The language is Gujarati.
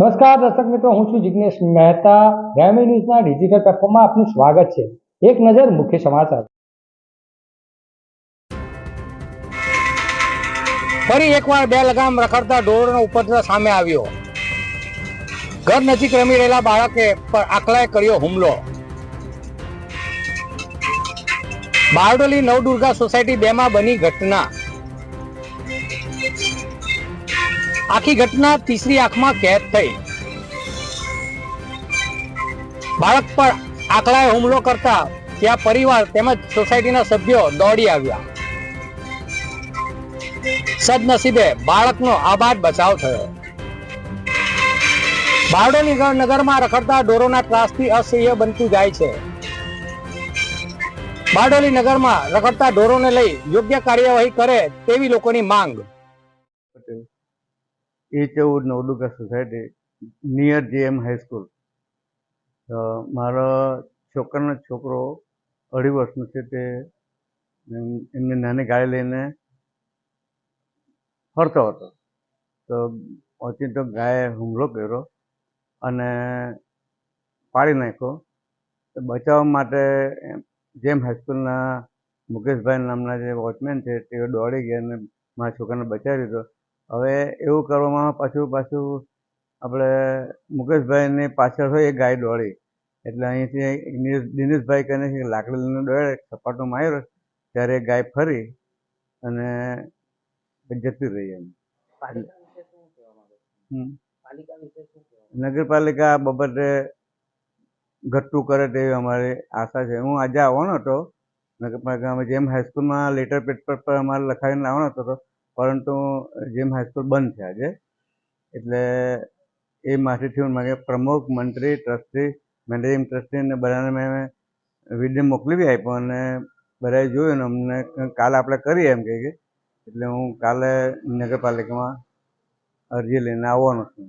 નમસ્કાર દર્શક મિત્રો, હું છું જિગ્નેશ મહેતા. ગ્રામી ન્યૂઝના ડિજિટલ પ્લેટફોર્મમાં આપનું સ્વાગત છે. એક નજર મુખ્ય સમાચાર. ફરી એકવાર બે લગામ રખડતા ઢોરનો ઉપદ્રવ સામે આવ્યો. ઘર નજીક રમી રહેલા બાળકે પર આકલાએ કર્યો હુમલો. બારડોલી નવદુર્ગા સોસાયટી બે માં બની ઘટના. આખી ઘટના તીસરી આંખમાં કેદ થઈ. બાળક પર આકલાએ હુમલો કરતા ત્યાં પરિવાર તેમજ સોસાયટીના સભ્યો દોડી આવ્યા. સદનસીબે બાળકનો આબાદ બચાવ થયો. બારડોલી નગરમાં રખડતા ઢોરોના ત્રાસથી અસહ્ય બનતું જાય છે. બારડોલી નગરમાં રખડતા ઢોરોને લઈ યોગ્ય કાર્યવાહી કરે તેવી લોકોની માંગ. એ ચૌદ Navdurga society near JM high school મારો છોકરાનો છોકરો અઢી વર્ષનો છે તે એમને નાની ગાડી લઈને ફરતો હતો. તો ઓચિંતો ગાયે હુમલો કર્યો અને પાડી નાખ્યો. તો બચાવવા માટે જેમ હાઈસ્કૂલના મુકેશભાઈ નામના જે વોચમેન છે તેઓ દોડી ગયા અને મારા છોકરાને બચાવી દીધો હવે એવું કરવામાં પાછું પાછું આપણે મુકેશભાઈની પાછળ હોય એ ગાય દોડી. એટલે અહીંથી દિનેશભાઈ કહે છે લાકડી લઈને દોડે સપાટો માર્યો ત્યારે ગાય ફરી અને જતી રહી એમ. નગરપાલિકા બાબતે ઘટતું કરે તેવી અમારી આશા છે. હું આજે આવવાનો હતો. નગરપાલિકામાં જેમ હાઈસ્કૂલમાં લેટર પેડ પર અમારે લખાવીને લાવવાનો હતો પરંતુ જેમ હાઈસ્કૂલ બંધ છે આજે એટલે એ માટેથી હું મારે પ્રમુખ, મંત્રી ટ્રસ્ટી મેનેજિંગ ટ્રસ્ટી અને બધાને મેં વીડિયો મોકલી આપ્યો અને બધાએ જોયું ને અમને કાલે આપણે કરીએ એમ કહે કે એટલે હું કાલે નગરપાલિકામાં અરજી લઈને આવવાનો છું.